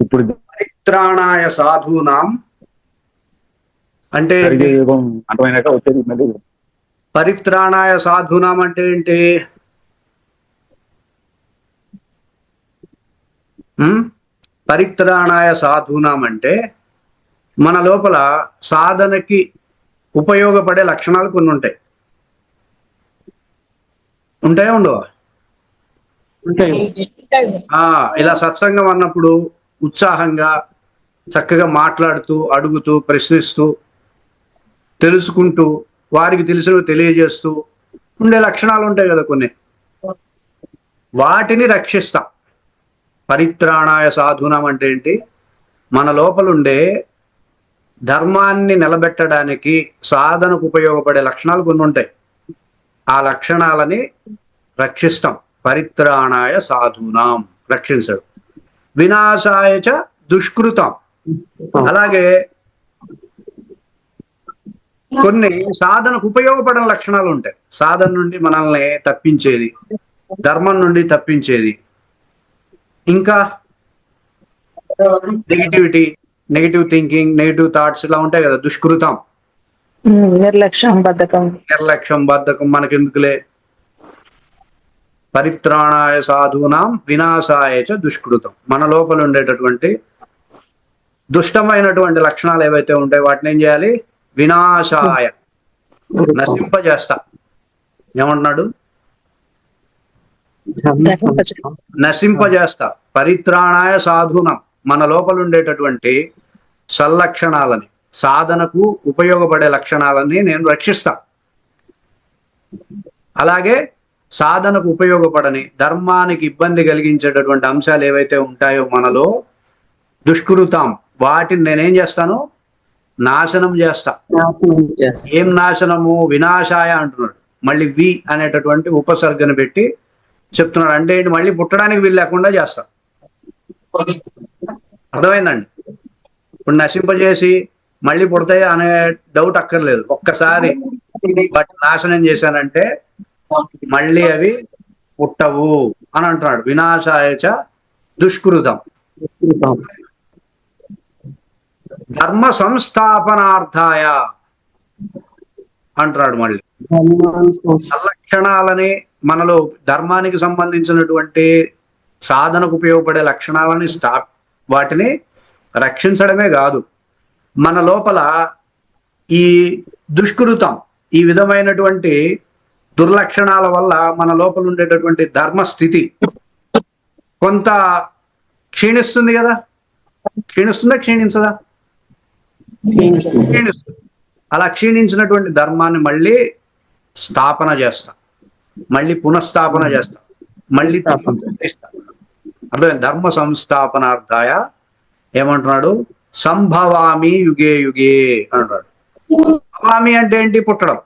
ఇప్పుడు పరిత్రాణాయ సాధూనాం. అంటే వచ్చేది పరిత్రాణాయ సాధూనాం అంటే ఏంటి? పరిత్రాణాయ సాధూనాం అంటే మన లోపల సాధనకి ఉపయోగపడే లక్షణాలు కొన్ని ఉంటాయి. ఉంటాయా ఉండవా? ఉంటాయి. ఆ ఇలా సత్సంగం అన్నప్పుడు ఉత్సాహంగా చక్కగా మాట్లాడుతూ అడుగుతూ ప్రశ్నిస్తూ తెలుసుకుంటూ వారికి తెలిసినవి తెలియజేస్తూ ఉండే లక్షణాలు ఉంటాయి కదా కొన్ని. వాటిని రక్షిస్తాం. పరిత్రాణాయ సాధునం అంటే ఏంటి? మన లోపలుండే ధర్మాన్ని నిలబెట్టడానికి సాధనకు ఉపయోగపడే లక్షణాలు కొన్ని ఉంటాయి. ఆ లక్షణాలని రక్షిస్తాం. పరిత్రాణాయ సాధునాం. రక్షించడం. వినాశాయ చ దుష్కృతం. అలాగే కొన్ని సాధనకు ఉపయోగపడిన లక్షణాలు ఉంటాయి. సాధన నుండి మనల్ని తప్పించేది ధర్మం నుండి తప్పించేది. ఇంకా negativity negative thinking negative thoughts ఇలా ఉంటాయి కదా దుష్కృతం. నిర్లక్ష్యం బద్ధకం. నిర్లక్ష్యం బద్ధకం మనకెందుకులే? పరిత్రాణాయ సాధూనాం వినాశాయ చ దుష్కృతం. మన లోపల ఉండేటటువంటి దుష్టమైనటువంటి లక్షణాలు ఏవైతే ఉంటాయో వాటిని ఏం చేయాలి? వినాశాయ నశింపజేస్తా. ఏమంటున్నాడు? నశింపజేస్తా. పరిత్రాణాయ సాధునం. మన లోపల ఉండేటటువంటి సల్లక్షణాలని సాధనకు ఉపయోగపడే లక్షణాలని నేను రక్షిస్తా. అలాగే సాధనకు ఉపయోగపడని ధర్మానికి ఇబ్బంది కలిగించేటటువంటి అంశాలు ఏవైతే ఉంటాయో మనలో దుష్కృతాం. వాటిని నేనేం చేస్తాను? నాశనం చేస్తా. ఏం నాశనము? వినాశాయ అంటున్నాడు. మళ్ళీ వి అనేటటువంటి ఉపసర్గను పెట్టి చెప్తున్నాడు. అంటే ఏంటి? మళ్ళీ పుట్టడానికి వీలు లేకుండా చేస్తా. అర్థమైందండి? ఇప్పుడు నశింపజేసి మళ్ళీ పుడతాయి అనే డౌట్ అక్కర్లేదు. ఒక్కసారి వాటిని నాశనం చేశానంటే మళ్ళీ అవి పుట్టవు అని అంటున్నాడు. వినాశాయచ దుష్కృతం. ధర్మ సంస్థాపనార్థాయ అంటున్నాడు మళ్ళీ. లక్షణాలని మనలో ధర్మానికి సంబంధించినటువంటి సాధనకు ఉపయోగపడే లక్షణాలని స్టా వాటిని రక్షించడమే కాదు. మన లోపల ఈ దుష్కృతం ఈ విధమైనటువంటి దుర్లక్షణాల వల్ల మన లోపల ఉండేటటువంటి ధర్మ స్థితి కొంత క్షీణిస్తుంది కదా? క్షీణిస్తుందా? క్షీణించదా? క్షీణిస్తుంది. అలా క్షీణించినటువంటి ధర్మాన్ని మళ్ళీ స్థాపన చేస్తా. మళ్ళీ పునఃస్థాపన చేస్తా. మళ్ళీ చేస్తా. అర్థం ధర్మ సంస్థాపనార్థాయ ఏమంటున్నాడు? సంభవామి యుగే యుగే అంటున్నాడు. భవామి అంటే ఏంటి? పుట్టడం.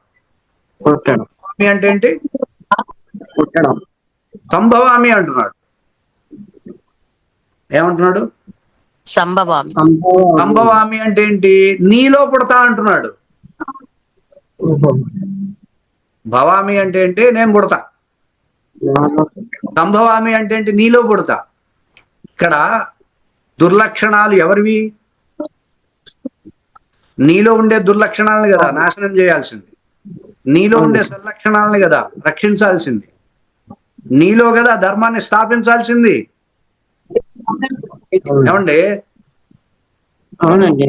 పుట్టడం. భవామి అంటే ఏంటి? పుట్టడం. సంభవామి అంటున్నాడు. ఏమంటున్నాడు? సంభవామి. సంభవం సంభవామి అంటే ఏంటి? నీలో పుడతా అంటున్నాడు. భవామి అంటే ఏంటి? నేను పుడతా. సంభవామి అంటే ఏంటి? నీలో పుడతా. ఇక్కడ దుర్లక్షణాలు ఎవరివి? నీలో ఉండే దుర్లక్షణాలను కదా నాశనం చేయాల్సింది. నీలో ఉండే సల్లక్షణాలని కదా రక్షించాల్సింది. నీలో కదా ధర్మాన్ని స్థాపించాల్సింది. ఏమండి? అవునండి.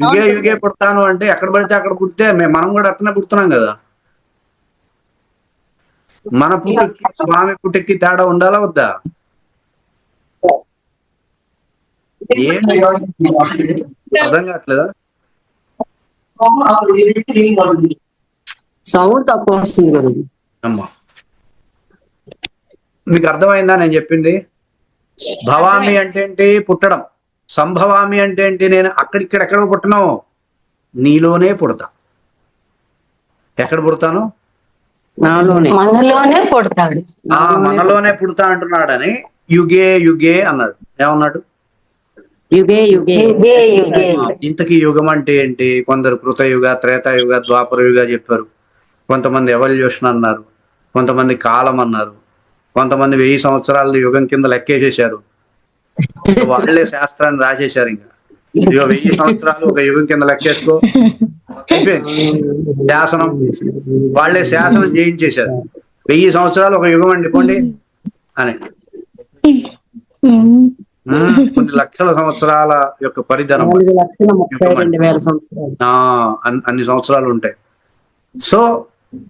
యుగే యుగే పుడతాను అంటే ఎక్కడ పడితే అక్కడ పుడితే మే- మనం కూడా అట్లనే పుడుతున్నాం కదా. మన పుట్టుకి స్వామి పుట్టుకి తేడా ఉండాలా వద్దా? ఏం అర్థం కావట్లేదా. సౌండ్ తక్కువ వస్తుంది గురుజీ అమ్మా. మీకు అర్థమైందా నేను చెప్పింది? భవామి అంటే ఏంటి పుట్టడం? సంభవామి అంటే ఏంటి నేను అక్కడిక్కడెక్కడో పుట్టను నీలోనే పుడతా. ఎక్కడ పుడతాను? నాలోనే. మనలోనే పుడతాడు. మనలోనే పుడతా అంటున్నాడని యుగే యుగే అన్నాడు. ఏమన్నాడు? యుగే యుగే. యుగే యుగే. ఇంతకీ యుగం అంటే ఏంటి? కొందరు కృతయుగ త్రేతాయుగ ద్వాపర యుగ చెప్పారు. కొంతమంది ఎవల్యూషన్ అన్నారు కొంతమంది కాలం అన్నారు కొంతమంది వెయ్యి సంవత్సరాల యుగం కింద లెక్కేసేశారు. వాళ్ళే శాస్త్రాన్ని రాసేశారు ఇంకా. వెయ్యి సంవత్సరాలు ఒక యుగం కింద లెక్కేసుకో. శాసనం. వాళ్ళే శాసనం చేయించేశారు వెయ్యి సంవత్సరాలు ఒక యుగం అండి పోండి. అని. కొన్ని లక్షల సంవత్సరాల యొక్క పరిధనం. అన్ని సంవత్సరాలు ఉంటాయి. సో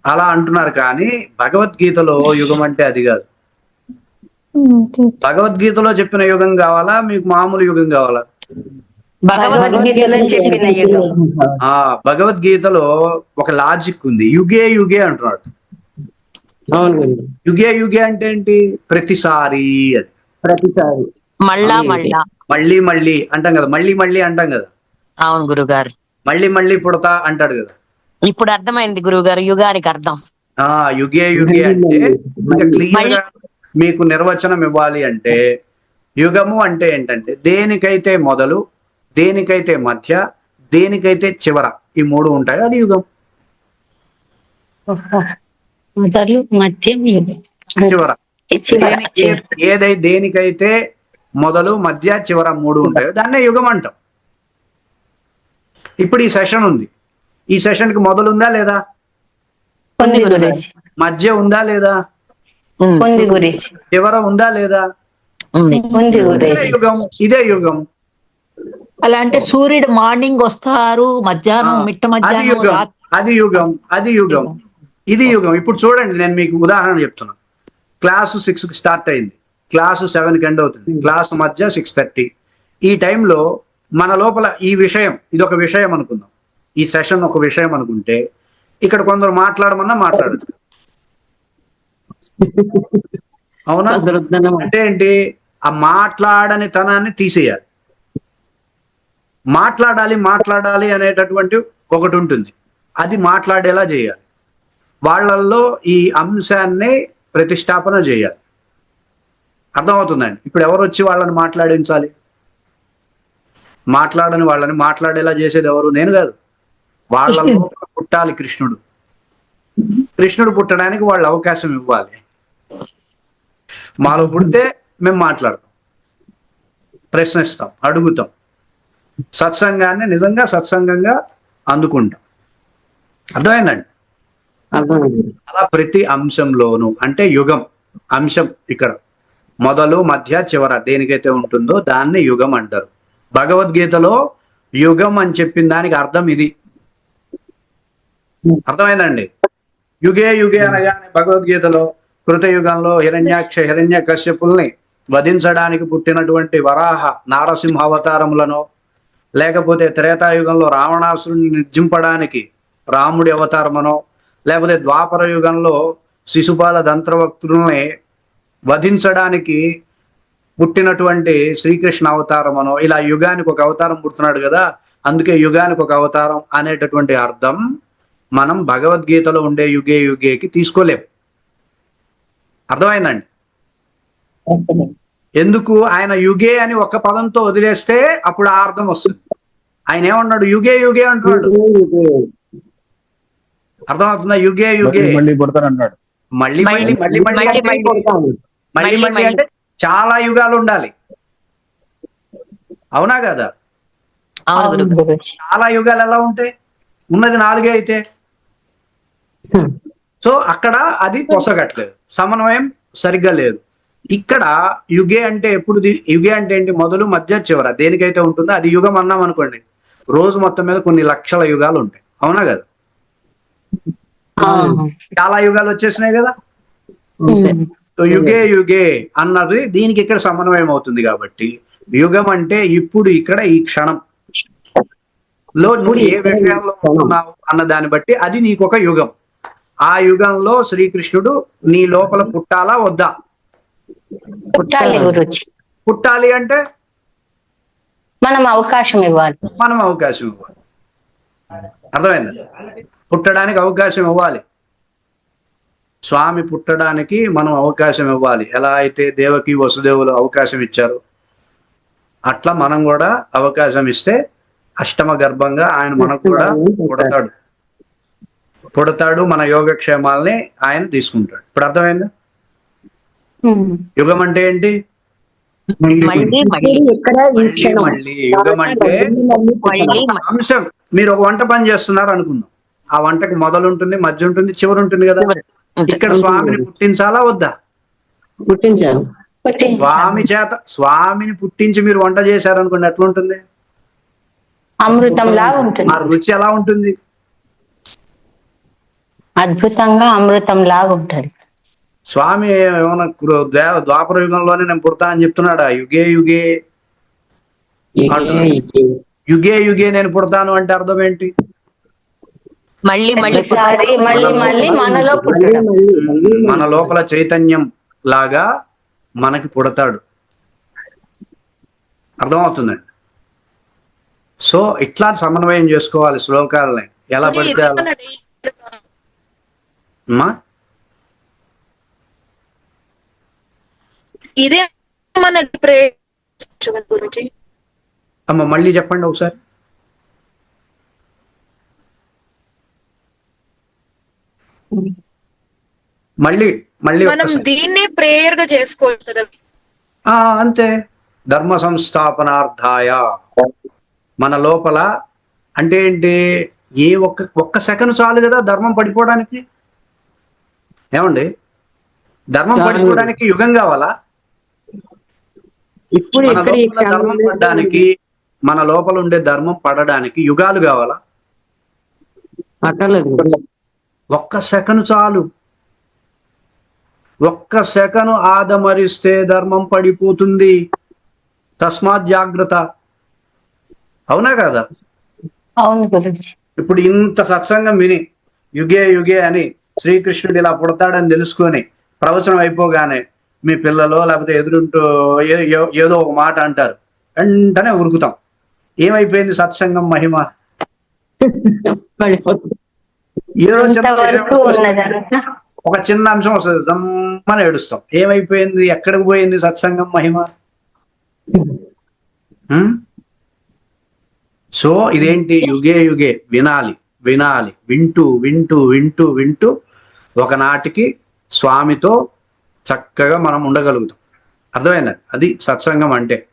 అలా అంటున్నారు కానీ భగవద్గీతలో యుగం అంటే అది కాదు. భగవద్గీతలో చెప్పిన యుగం కావాలా? మీకు మామూలు యుగం కావాలా? భగవద్గీతలో చెప్పిన యుగం. ఆ భగవద్గీతలో ఒక లాజిక్ ఉంది. యుగే యుగే అంటున్నాడు. యుగే యుగే అంటే ఏంటి? ప్రతిసారి అది. ప్రతిసారి. మళ్ళా మళ్ళా. మళ్ళీ మళ్ళీ అంటాం కదా. మళ్ళీ మళ్ళీ అంటాం కదా. అవును గురుగారు. మళ్ళీ మళ్ళీ పుడతా అంటాడు కదా. ఇప్పుడు అర్థమైంది గురుగారు యుగానికి అర్థం. ఆ యుగే యుగే అంటే క్లియర్గా మీకు నిర్వచనం ఇవ్వాలి అంటే యుగము అంటే ఏంటంటే దేనికైతే మొదలు దేనికైతే మధ్య దేనికైతే చివర ఈ మూడు ఉంటాయి అది యుగం. మొదలు మధ్యం యుగం. చివర. ఏదై దేనికైతే మొదలు మధ్య చివర మూడు ఉంటాయో దాన్నే యుగం అంటాం. ఇప్పుడు ఈ సెషన్ ఉంది. ఈ సెషన్కి మొదలు ఉందా లేదా ఉంది మధ్య ఉందా లేదా? ఉంది చివర ఉందా లేదా? ఉంది. యుగం ఇదే యుగం. అలా అంటే సూర్యుడు మార్నింగ్ వస్తారు మధ్యాహ్నం మిట్ట అది మధ్యాహ్నం అది యుగం అది యుగం ఇది యుగం. ఇప్పుడు చూడండి నేను మీకు ఉదాహరణ చెప్తున్నా. క్లాసు సిక్స్కి స్టార్ట్ అయింది. క్లాసు సెవెన్కి ఎండ్ అవుతుంది. క్లాసు మధ్య సిక్స్ థర్టీ ఈ టైంలో మన లోపల ఈ విషయం ఇది ఒక విషయం అనుకుందాం. ఈ సెషన్ ఒక విషయం అనుకుంటే ఇక్కడ కొందరు మాట్లాడమన్నా మాట్లాడదు అవునా? అంటే ఏంటి? ఆ మాట్లాడని తనాన్ని తీసేయాలి. మాట్లాడాలి మాట్లాడాలి అనేటటువంటి ఒకటి ఉంటుంది. అది మాట్లాడేలా చేయాలి. వాళ్ళల్లో ఈ అంశాన్ని ప్రతిష్టాపన చేయాలి. అర్థమవుతుందండి? ఇప్పుడు ఎవరు వచ్చి వాళ్ళని మాట్లాడించాలి? మాట్లాడని వాళ్ళని మాట్లాడేలా చేసేది ఎవరు? నేను కాదు. వాళ్ళలో పుట్టాలి కృష్ణుడు. కృష్ణుడు పుట్టడానికి వాళ్ళు అవకాశం ఇవ్వాలి. మాలో పుడితే మేము మాట్లాడతాం. ప్రశ్నిస్తాం అడుగుతాం. సత్సంగాన్ని నిజంగా సత్సంగంగా అందుకుంటాం. అర్థమైందండి? అర్థమైంది. అలా ప్రతి అంశంలోనూ అంటే యుగం అంశం ఇక్కడ. మొదలు మధ్య చివర దేనికైతే ఉంటుందో దాన్ని యుగం అంటారు. భగవద్గీతలో యుగం అని చెప్పిన దానికి అర్థం ఇది. అర్థమైందండి? యుగే యుగే అనగానే భగవద్గీతలో కృతయుగంలో హిరణ్యాక్ష హిరణ్య కశ్యపుల్ని వధించడానికి పుట్టినటువంటి వరాహ నారసింహ అవతారములను లేకపోతే త్రేతాయుగంలో రావణాసురుని నిర్జింపడానికి రాముడి అవతారమనో లేకపోతే ద్వాపర యుగంలో శిశుపాల దంత్రవక్తుల్ని వధించడానికి పుట్టినటువంటి శ్రీకృష్ణ అవతారమనో ఇలా యుగానికి ఒక అవతారం పుడుతున్నాడు కదా అందుకే యుగానికి ఒక అవతారం అనేటటువంటి అర్థం మనం భగవద్గీతలో ఉండే యుగే యుగేకి తీసుకోలేం. అర్థమైందండి? ఎందుకు? ఆయన యుగే అని ఒక పదంతో వదిలేస్తే అప్పుడు ఆ అర్థం వస్తుంది. ఆయన ఏమన్నాడు? యుగే యుగే అంటున్నాడు. అర్థమవుతుందా? యుగే యుగే. మళ్ళీ అన్నాడు మళ్ళీ మళ్ళీ మళ్ళీ మళ్ళీ మళ్ళీ అంటే మళ్ళీ. అంటే చాలా యుగాలు ఉండాలి అవునా కదా చాలా యుగాలు ఎలా ఉంటాయి? ఉన్నది నాలుగే అయితే. సో అక్కడ అది పొసగట్లేదు. సమన్వయం సరిగ్గా లేదు. ఇక్కడ యుగే అంటే ఎప్పుడు యుగే అంటే ఏంటి? మొదలు మధ్య చివర. దేనికైతే ఉంటుందో అది యుగం అన్నాం అనుకోండి. రోజు మొత్తం మీద కొన్ని లక్షల యుగాలు ఉంటాయి. అవునా కదా? చాలా యుగాలు వచ్చేసినాయి కదా? యుగే యుగే అన్నది దీనికి ఇక్కడ సమన్వయం అవుతుంది కాబట్టి యుగం అంటే ఇప్పుడు ఇక్కడ ఈ క్షణం. లో నువ్వు ఏ విషయంలో ఉన్నావు అన్న దాన్ని బట్టి అది నీకు ఒక యుగం. ఆ యుగంలో శ్రీకృష్ణుడు నీ లోపల పుట్టాలా వద్దా? పుట్టాలి గురుజీ. పుట్టాలి అంటే? మనం అవకాశం ఇవ్వాలి. మనం అవకాశం ఇవ్వాలి. అర్థమైందా? పుట్టడానికి అవకాశం ఇవ్వాలి. స్వామి పుట్టడానికి మనం అవకాశం ఇవ్వాలి. ఎలా అయితే దేవకి వసుదేవులు అవకాశం ఇచ్చారు అట్లా మనం కూడా అవకాశం ఇస్తే అష్టమ గర్భంగా ఆయన మనకు కూడా పుడతాడు. పుడతాడు మన యోగక్షేమాల్ని ఆయన తీసుకుంటాడు. ఇప్పుడు అర్థమైందా? యుగం అంటే ఏంటి? మళ్ళీ యుగం అంటే అంశం. మీరు ఒక వంట పని చేస్తున్నారు అనుకుందాం. ఆ వంటకి మొదలు ఉంటుంది మధ్య ఉంటుంది చివరి ఉంటుంది కదా. ఇక్కడ స్వామిని పుట్టించాలా వద్దా? పుట్టించారు. స్వామి చేత స్వామిని పుట్టించి మీరు వంట చేశారు అనుకోండి ఎట్లా ఉంటుంది అమృతం లాగా ఉంటుంది. ఆ రుచి ఎలా ఉంటుంది? అద్భుతంగా అమృతం లాగా ఉంటుంది. స్వామి ఏమైనా ద్వాపర యుగంలోనే నేను పుడతా అని చెప్తున్నాడా? యుగే యుగే. యుగే యుగే. నేను పుడతాను అంటే అర్థం ఏంటి? మళ్ళీ మళ్ళీ మళ్ళీ మన లోపల చైతన్యం లాగా మనకి పుడతాడు. అర్థమవుతుందండి సో ఇట్లా సమన్వయం చేసుకోవాలి శ్లోకాలని. ఎలా పడితే అమ్మా? ఇదే మన గురించి. అమ్మ మళ్ళీ చెప్పండి ఒకసారి. మళ్ళీ మళ్ళీ మనం. దీన్నే ప్రేయర్గా చేసుకోవచ్చు కదా. అంతే. ధర్మ సంస్థాపనార్థాయ. మన లోపల అంటే ఏంటి? ఏ ఒక్క ఒక్క సెకండ్ చాలు కదా ధర్మం పడిపోవడానికి? ఏమండి? ధర్మం. పడిపోవడానికి యుగం కావాలా? ఇప్పుడు ధర్మం పడడానికి మన లోపల ఉండే ధర్మం పడడానికి యుగాలు కావాలా? అక్కర్లేదు. ఒక్క సెకను చాలు. ఒక్క సెకను ఆదమరిస్తే ధర్మం పడిపోతుంది. తస్మాత్ జాగ్రత్త. అవునా కదా? అవును ఇప్పుడు ఇంత సత్సంగం విని యుగే యుగే అని శ్రీకృష్ణుడు ఇలా పుడతాడని తెలుసుకొని ప్రవచనం అయిపోగానే మీ పిల్లలో లేకపోతే ఎదురుంటూ ఏదో ఒక మాట అంటారు. వెంటనే ఉరుకుతాం. ఏమైపోయింది సత్సంగం మహిమ? ఏదో చిన్న ఒక చిన్న అంశం వస్తుంది. రమ్మని ఏడుస్తాం. ఏమైపోయింది? ఎక్కడికి పోయింది సత్సంగం మహిమ? సో ఇదేంటి? యుగే యుగే. వినాలి. వినాలి. వింటూ వింటూ వింటూ వింటూ ఒకనాటికి స్వామితో చక్కగా మనం ఉండగలుగుతాం. అర్థమైందండి అది సత్సంగం అంటే.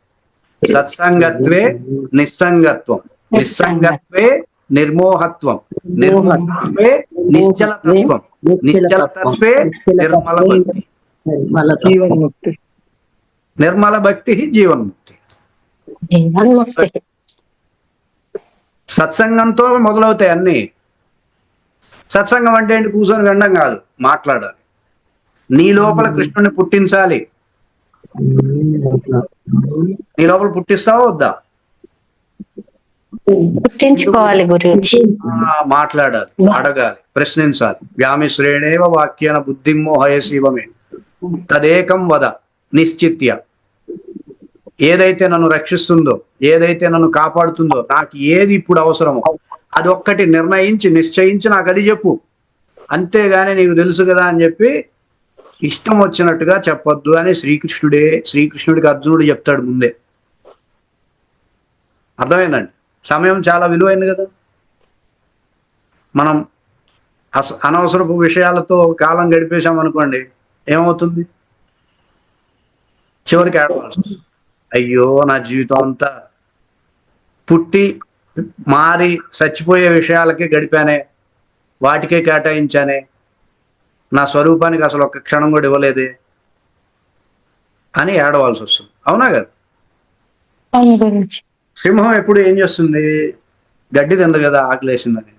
సత్సంగత్వే నిస్సంగత్వం. నిస్సంగత్వే నిర్మోహత్వం. నిర్మోహత్వే నిశ్చలతత్వం. నిశ్చలతత్వే నిర్మల భక్తి జీవన్ముక్తి నిర్మల భక్తి జీవన్ముక్తి. జీవన్ముక్తి. సత్సంగంతో మొదలవుతాయి అన్ని. సత్సంగం అంటే ఏంటి? కూర్చొని వినడం కాదు మాట్లాడాలి. నీ లోపల కృష్ణుని పుట్టించాలి. నీ లోపల పుట్టిస్తావా వద్దా? పుట్టించుకోవాలి గురించి మాట్లాడాలి అడగాలి ప్రశ్నించాలి. వ్యామిశ్రేణేవ వాక్యాన బుద్ధి మోహయ శివమే. తదేకం వద నిశ్చిత్య. ఏదైతే నన్ను రక్షిస్తుందో ఏదైతే నన్ను కాపాడుతుందో నాకు ఏది ఇప్పుడు అవసరమో అది ఒక్కటి నిర్ణయించి నిశ్చయించి నాకు అది చెప్పు. అంతేగాని నీకు తెలుసు కదా అని చెప్పి ఇష్టం వచ్చినట్టుగా చెప్పొద్దు అని శ్రీకృష్ణుడే శ్రీకృష్ణుడికి అర్జునుడు చెప్తాడు ముందే. అర్థమైందండి? సమయం చాలా విలువైంది కదా. మనం అస అనవసరపు విషయాలతో కాలం గడిపేశాం అనుకోండి ఏమవుతుంది? చివరికి ఏడవాల్సి అయ్యో నా జీవితం అంతా పుట్టి మారి చచ్చిపోయే విషయాలకే గడిపానే వాటికే కేటాయించానే నా స్వరూపానికి అసలు ఒక్క క్షణం కూడా ఇవ్వలేదే అని ఏడవాల్సి వస్తుంది. అవునా కదా? సింహం ఎప్పుడు ఏం చేస్తుంది? గడ్డి తింది కదా ఆకలేసిందని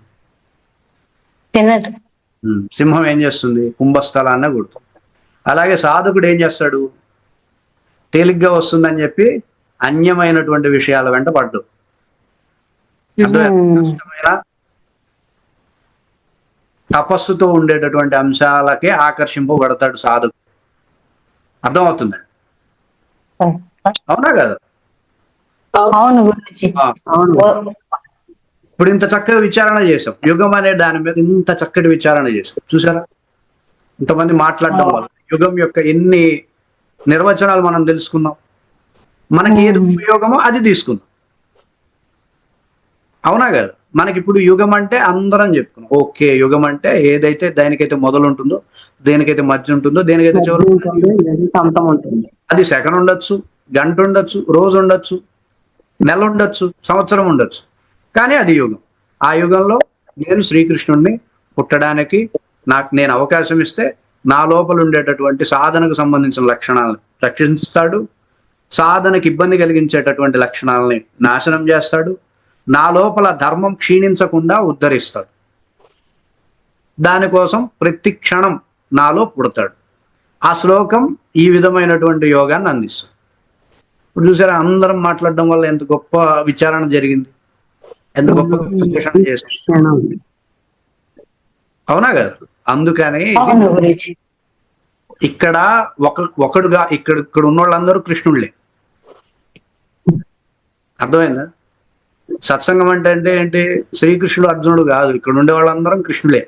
సింహం ఏం చేస్తుంది? కుంభస్థలాన్ని కొడుతుంది. అలాగే సాధకుడు ఏం చేస్తాడు? తేలిగ్గా వస్తుందని చెప్పి అన్యమైనటువంటి విషయాల వెంట పడ్డు. తపస్సుతో ఉండేటటువంటి అంశాలకే ఆకర్షింపబడతాడు సాధకుడు అర్థమవుతుంది? అవునా కదా? అవును ఇప్పుడు ఇంత చక్కగా విచారణ చేసాం యుగం అనే దాని మీద ఇంత చక్కటి విచారణ చేసాం చూసారా ఇంతమంది మాట్లాడడం వల్ల యుగం యొక్క ఎన్ని నిర్వచనాలు మనం తెలుసుకున్నాం. మనకి ఏది ఉపయోగమో అది తీసుకుందాం. అవునా కదా? మనకి ఇప్పుడు యుగం అంటే అందరం చెప్పుకున్నాం. ఓకే యుగం అంటే ఏదైతే దానికైతే మొదలు ఉంటుందో దేనికైతే మధ్య ఉంటుందో దేనికైతే చివరి అది సెకండ్ ఉండొచ్చు గంట ఉండొచ్చు రోజు ఉండొచ్చు నెల ఉండొచ్చు సంవత్సరం ఉండొచ్చు. కానీ అది యుగం. ఆ యుగంలో నేను శ్రీకృష్ణుడిని పుట్టడానికి నాకు నేను అవకాశం ఇస్తే నా లోపల ఉండేటటువంటి సాధనకు సంబంధించిన లక్షణాలను రక్షిస్తాడు. సాధనకు ఇబ్బంది కలిగించేటటువంటి లక్షణాలని నాశనం చేస్తాడు. నా లోపల ధర్మం క్షీణించకుండా ఉద్ధరిస్తాడు. దానికోసం ప్రతి క్షణం నాలో పుడతాడు. ఆ శ్లోకం ఈ విధమైనటువంటి యోగాన్ని అందిస్తుంది. ఇప్పుడు చూసారా అందరం మాట్లాడడం వల్ల ఎంత గొప్ప విచారణ జరిగింది. ఎంత గొప్ప విశ్లేషణ చేశాం అవునా కదా? అందుకని ఇక్కడ ఒక ఒకడుగా ఇక్కడ ఇక్కడ ఉన్న వాళ్ళందరూ కృష్ణుళ్ళే. అర్థమైందా? సత్సంగం అంటే అంటే ఏంటి? శ్రీకృష్ణుడు అర్జునుడు కాదు. ఇక్కడ ఉండే వాళ్ళందరం కృష్ణులే.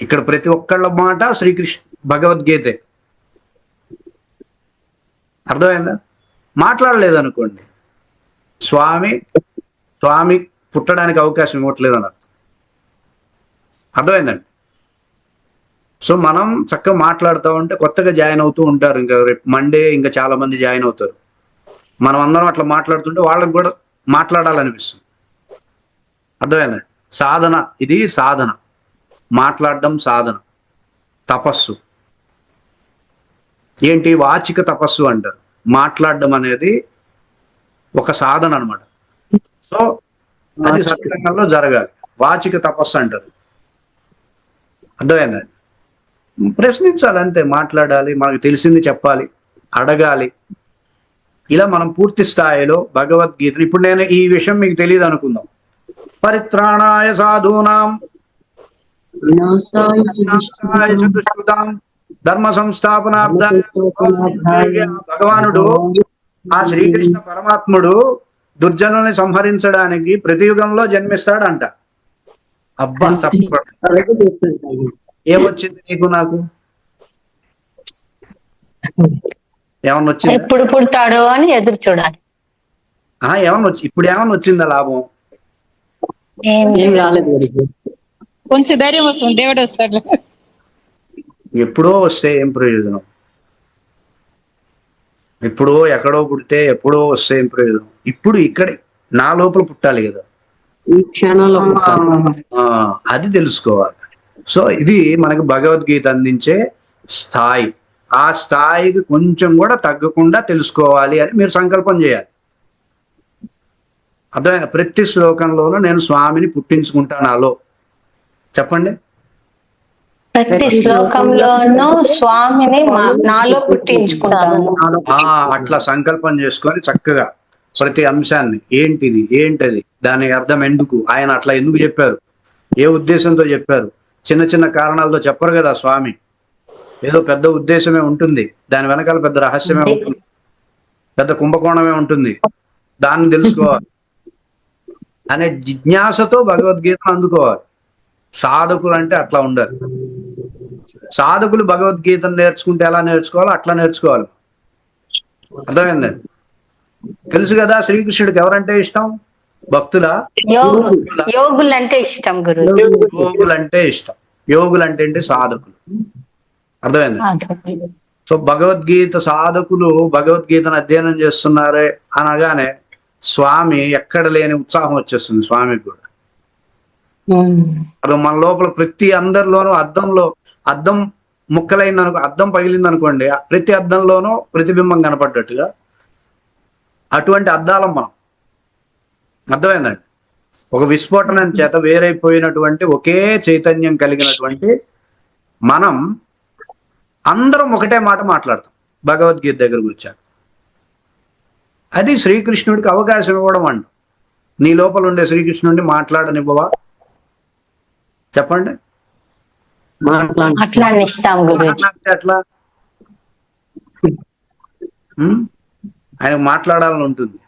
ఇక్కడ ప్రతి ఒక్కళ్ళ మాట శ్రీకృష్ణ భగవద్గీతే. అర్థమైందా? మాట్లాడలేదు అనుకోండి స్వామి స్వామి పుట్టడానికి అవకాశం ఇవ్వట్లేదు అన్నారు అర్థమైందండి? సో మనం చక్కగా మాట్లాడుతూ ఉంటే కొత్తగా జాయిన్ అవుతూ ఉంటారు. ఇంకా రేపు మండే ఇంకా చాలా మంది జాయిన్ అవుతారు. మనం అందరం అట్లా మాట్లాడుతుంటే వాళ్ళకి కూడా మాట్లాడాలనిపిస్తుంది. అర్థమైంది? సాధన ఇది సాధన. మాట్లాడడం సాధన. తపస్సు. ఏంటి? వాచిక తపస్సు అంటారు. మాట్లాడడం అనేది ఒక సాధన అన్నమాట. సో అది సత్సంగంలో జరగాలి. వాచిక తపస్సు అంటారు. అర్థమైందండి ప్రశ్నించాలి అంతే. మాట్లాడాలి మనకు తెలిసింది చెప్పాలి అడగాలి. ఇలా మనం పూర్తి స్థాయిలో భగవద్గీతను ఇప్పుడు నేను ఈ విషయం మీకు తెలియదు అనుకుందాం. పరిత్రాణాయ సాధూనాం ధర్మ సంస్థాపనార్థాయ భగవానుడు ఆ శ్రీకృష్ణ పరమాత్ముడు దుర్జనుల్ని సంహరించడానికి ప్రతి యుగంలో జన్మిస్తాడంట. అబ్బా. ఏమొచ్చింది నీకు నాకు? ఏమన్నా వచ్చిందా ఎప్పుడు పుడతాడో అని ఎదురు చూడాలి. ఆ, ఏమన్నా వచ్చి ఇప్పుడు ఏమన్నా వచ్చిందా లాభం? ఏం రాలేదు కొంచెం ధైర్యం వస్తుంది దేవుడు వస్తాడు. ఎప్పుడో వస్తే ఏం ప్రయోజనం? ఎప్పుడో ఎక్కడో పుడితే ఎప్పుడో వస్తే ఏం ప్రయోజనం? ఇప్పుడు ఇక్కడే నా లోపల పుట్టాలి కదా. ఈ క్షణంలో అది తెలుసుకోవాలి. సో ఇది మనకు భగవద్గీత అందించే స్థాయి. ఆ స్థాయికి కొంచెం కూడా తగ్గకుండా తెలుసుకోవాలి అని మీరు సంకల్పం చేయాలి. అర్థమైన ప్రతి శ్లోకంలోనూ నేను స్వామిని పుట్టించుకుంటాను నాలో. చెప్పండి. ప్రతి శ్లోకంలోనూ స్వామిని నాలో పుట్టించుకుంటాను. ఆ అట్లా సంకల్పం చేసుకొని చక్కగా ప్రతి అంశాన్ని ఏంటిది ఏంటది దాని అర్థం ఎందుకు ఆయన అట్లా ఎందుకు చెప్పారు ఏ ఉద్దేశంతో చెప్పారు చిన్న చిన్న కారణాలతో చెప్పరు కదా స్వామి. ఏదో పెద్ద ఉద్దేశమే ఉంటుంది. దాని వెనకాల పెద్ద రహస్యమే ఉంటుంది. పెద్ద కుంభకోణమే ఉంటుంది. దాన్ని తెలుసుకోవాలి. అనే జిజ్ఞాసతో భగవద్గీతను అందుకోవాలి. సాధకులు అంటే అట్లా ఉండాలి. సాధకులు భగవద్గీతను నేర్చుకుంటే ఎలా నేర్చుకోవాలో అట్లా నేర్చుకోవాలి. అర్థమైందండి తెలుసు కదా శ్రీకృష్ణుడికి ఎవరంటే ఇష్టం? భక్తుల? యోగు యోగులు అంటే ఇష్టం గురు యోగులు అంటే ఇష్టం. యోగులు అంటే ఏంటి సాధకులు. అర్థమైంది? సో భగవద్గీత సాధకులు భగవద్గీతను అధ్యయనం చేస్తున్నారే అనగానే స్వామి ఎక్కడ లేని ఉత్సాహం వచ్చేస్తుంది స్వామికి కూడా. అది మన లోపల ప్రతి అందరిలోనూ అద్దంలో అద్దం ముక్కలైంది అనుకో అద్దం పగిలింది అనుకోండి ప్రతి అద్దంలోనూ ప్రతిబింబం కనపడ్డట్టుగా అటువంటి అద్దాలం మనం. అర్థమైందండి? ఒక విస్ఫోటనం చేత వేరైపోయినటువంటి ఒకే చైతన్యం కలిగినటువంటి మనం అందరం ఒకటే మాట మాట్లాడతాం. భగవద్గీత దగ్గరకు వచ్చాక అది శ్రీకృష్ణుడికి అవకాశం ఇవ్వడం అండి నీ లోపల ఉండే శ్రీకృష్ణుడిని మాట్లాడనివ్వవా? చెప్పండి. అట్లా? ఆయనకు మాట్లాడాలని ఉంటుంది.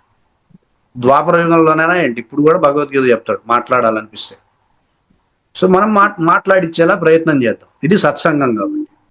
ద్వాపర యుగంలోనైనా ఏంటి? ఇప్పుడు కూడా భగవద్గీత చెప్తాడు మాట్లాడాలనిపిస్తే. సో మనం మాట్లాడిచ్చేలా ప్రయత్నం చేద్దాం. ఇది సత్సంగం కాబట్టి.